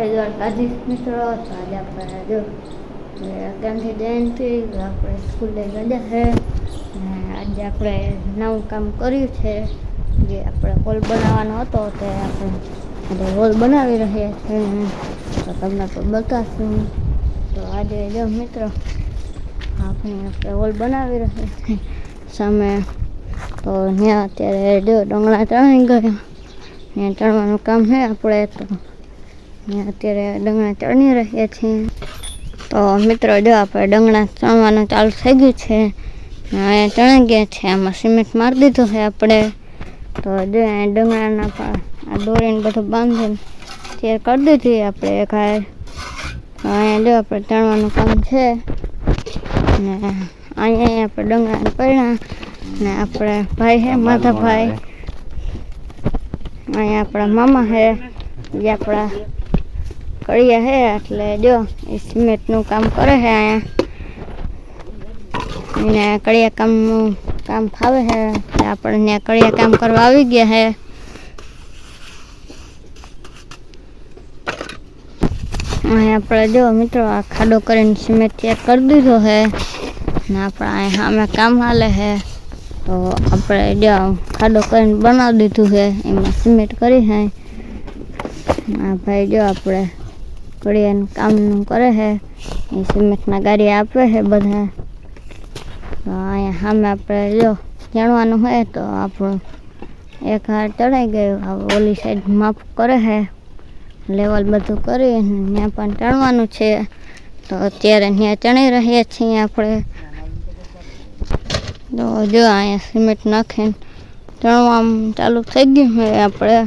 જય દ્વારકાધીશ મિત્રો તો આજે આપણે જો આપણે સ્કૂલે રજા છે આજે આપણે નવું કામ કર્યું છે, જે આપણે હોલ બનાવવાનો હતો, તે આપણે હોલ બનાવી રહ્યા છીએ તો તમને તો બતાવશું તો આજે જો મિત્રો, આપણે આપણે હોલ બનાવી રહ્યા છીએ સામે તો ત્યાં અત્યારે જો ડોંગળા ચણી ગયા ત્યાં ચણવાનું કામ છે આપણે તો ને અત્યારે ડંગણા ચણી રહ્યા છીએ તો મિત્રો જો આપણે ડંગણા ચણવાનું ચાલુ થઈ ગયું છે અહીંયા ચણી ગયા છે. આમાં સિમેન્ટ મારી દીધું છે આપણે. તો જો અહીંયા ડંગણાના પણ આ દોરીને બધું બાંધીને તૈયાર કરી દીધી આપણે એક અહીંયા જો આપણે ચણવાનું કામ છે. ને અહીંયા આપણે ડંગણા પડ્યા. ને આપણે ભાઈ છે માધાભાઈ. અહીંયા આપણા મામા છે. જે આપણા કડિયા છે એટલે જો એ સિમેન્ટનું કામ કરે છે અહીંયા એને કડિયા કામનું કામ ફાવે છે એટલે આપણે ત્યાં કડિયા કામ કરવા આવી ગયા છે અહીંયા આપણે જો મિત્રો આ ખાડો કરીને સિમેન્ટ તૈયાર કરી દીધો છે ને આપણે અહીંયા સામે કામ હાલે છે તો આપણે જો ખાડો કરીને બનાવી દીધું છે એમાં સિમેન્ટ કરી છે આ ભાઈ જો આપણે કડિયાનું કામનું કરે છે એ સિમેન્ટના ગાડી આપે છે બધા તો અહીંયા સામે આપણે જો જાણવાનું હોય તો આપણું એક હાર ચડાઈ ગયું હવે ઓલી સાઈડ માપ કરે છે લેવલ બધું કરી અને ત્યાં પણ ચણવાનું છે તો અત્યારે ત્યાં ચણી રહ્યા છીએ આપણે તો જો અહીંયા સિમેન્ટ નાખીને ચણવા ચાલુ થઈ ગયું છે આપણે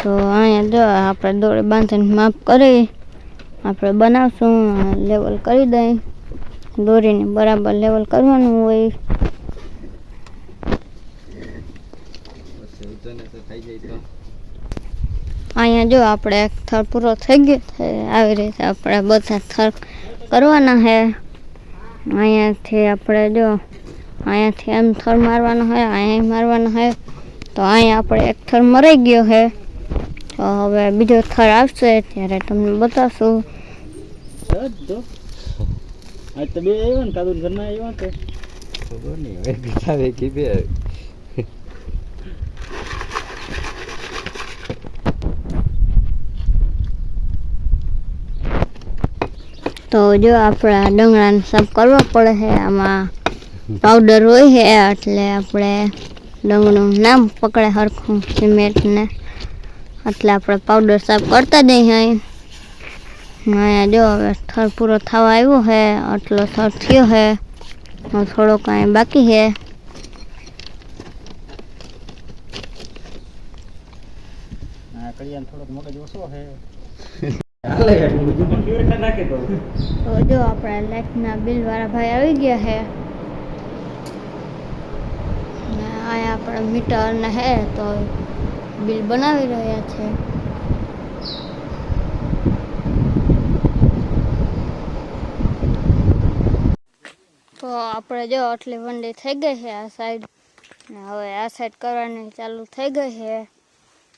તો અહીંયા જો આપણે દોરી બાંધીને માપ કરી આપણે બનાવશું લેવલ કરી દઈ દોરીને બરાબર લેવલ કરવાનું હોય અહીંયા જો આપણે એક થર પૂરો થઈ ગયો છે આવી રીતે આપણે બધા થર કરવાના છે અહીંયાથી આપણે જો અહીંયાથી એમ થર મારવાનો હોય અહીંયા મારવાનો હોય તો અહીંયા આપણે એક થર મરાઈ ગયો છે તો હવે બીજો થર આવશે ત્યારે તમને બતાવશું. આજ તો બે આવ્યા ને કાદુ ઘરના આવ્યા તો ખબર નહીં હવે બીજા બે તો જો આપણા ડંગરાને સાફ કરવા પડે છે આમાં પાવડર હોય છે એટલે આપણે ડુંગળું નામ પકડે સરખું સિમેન્ટને. એટલે આપણે પાવડર સાફ કરતા જઈએ અહીં અહીંયા જો હવે થર પૂરો થવા આવ્યો છે આટલો થર થયો છે હવે થોડો કાંઈ બાકી છે આ કડિયાને થોડોક મગજ ઓછો છે હાલે નાખે તો તો જો આપણા લાઇટના બિલવાળા ભાઈ આવી ગયા છે ને અહીંયા આપણા મીટર ને હે તો બિલ બનાવી રહ્યા છે તો આપણે જો આટલી વંડી થઈ ગઈ છે આ સાઈડ ને હવે આ સાઈડ કરવાની ચાલુ થઈ ગઈ છે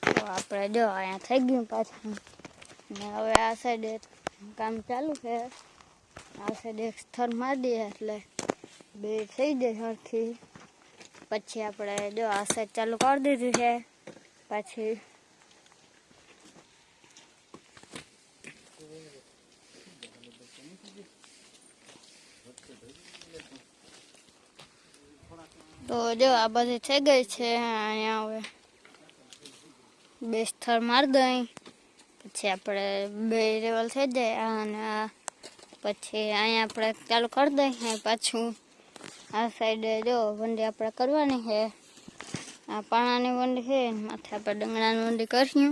તો આપણે જો અહીંયા થઈ ગયું પાછું ને હવે આ સાઈડે કામ ચાલુ છે આ સાઈડ એક સ્થળ મારી દઈએ એટલે બે થઈ જાય સરખી પછી આપણે જો આ સાઈડ ચાલુ કરી દીધું છે પછી તો જો, આ બધી થઈ ગઈ છે અહીંયા હવે બે સ્થળ મારી દઈ. પછી આપણે બે લેવલ થઈ જાય અને પછી અહીંયા આપણે ચાલુ કરી દઈએ પાછું. આ સાઈડે જો, વંડી આપણે કરવાની છે. આ પાણાની વંડી છે માથે આપણે ડંગણાની વંડી કરીશું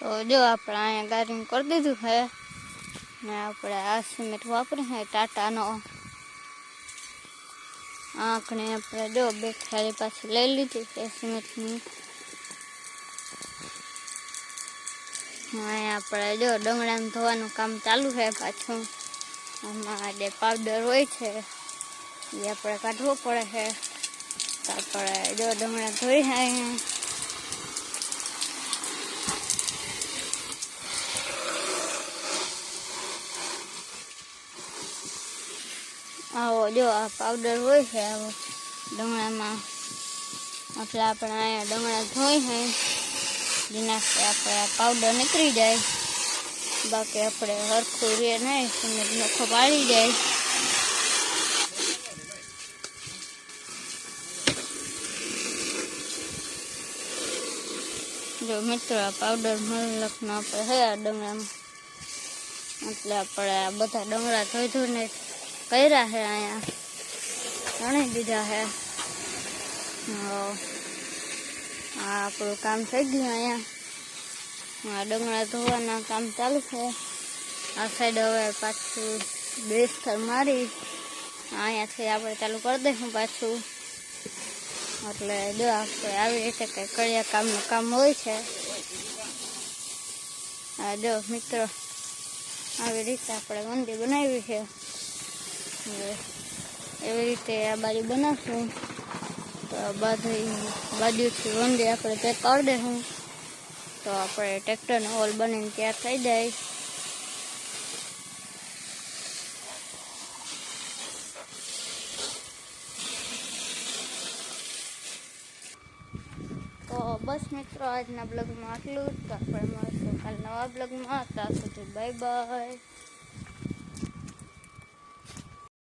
તો જો આપણે અહીંયા ગાડીમાં કરી દીધું છે ને આપણે આ સિમેન્ટ વાપરી છે ટાટાનો આંખને આપણે જો બે થાળી પાછી લઈ લીધી છે સિમેન્ટની આપણે જો ડંગળાને ધોવાનું કામ ચાલુ છે પાછું. આમાં જે પાવડર હોય છે, એ આપણે કાઢવો પડે છે. આપણે જો ડંગળા ધોઈ જાય આવો જો આ પાવડર હોય છે, આવો ડંગળામાં. એટલે આપણે અહીંયા ડંગળા ધોઈ છે. જેનાથી આપણે આ પાવડર નીકળી જાય. બાકી આપણે હરખું રે નહીં સમજ નખો પાડી જાય. જો મિત્રો, આ પાવડર મલકનો આપણે હે આ ડંગળામાં એટલે આપણે આ બધા ડંગળા ધોઈ ધોઈને કર્યા છે અહીંયા. ઘણી દીધા છે. આપણું કામ થઈ ગયું અહીંયા. આ ડુંગળા ધોવાના કામ ચાલુ છે. આ સાઈડ હવે પાછું બેસ્તર મારી. અહીંયાથી આપણે ચાલુ કરી દઈશું પાછું. એટલે જો આપણે આવી રીતે કંઈ કડિયા કામનું કામ હોય છે. હા જો મિત્રો, આવી રીતે આપણે મંદિર બનાવી છે. એવી રીતે આ બાજુ બનાવશું. તો આ બાજુ બાજુથી વંદે આપણે પેક કરી દઈશું તો આપણે ટ્રેક્ટરનો હોલ બનીને તૈયાર થઈ જાય તો બસ મિત્રો આજના બ્લોગમાં આટલું જ તો આપણે મળશું કાલ નવા બ્લોગમાં ત્યાં સુધી બાય બાય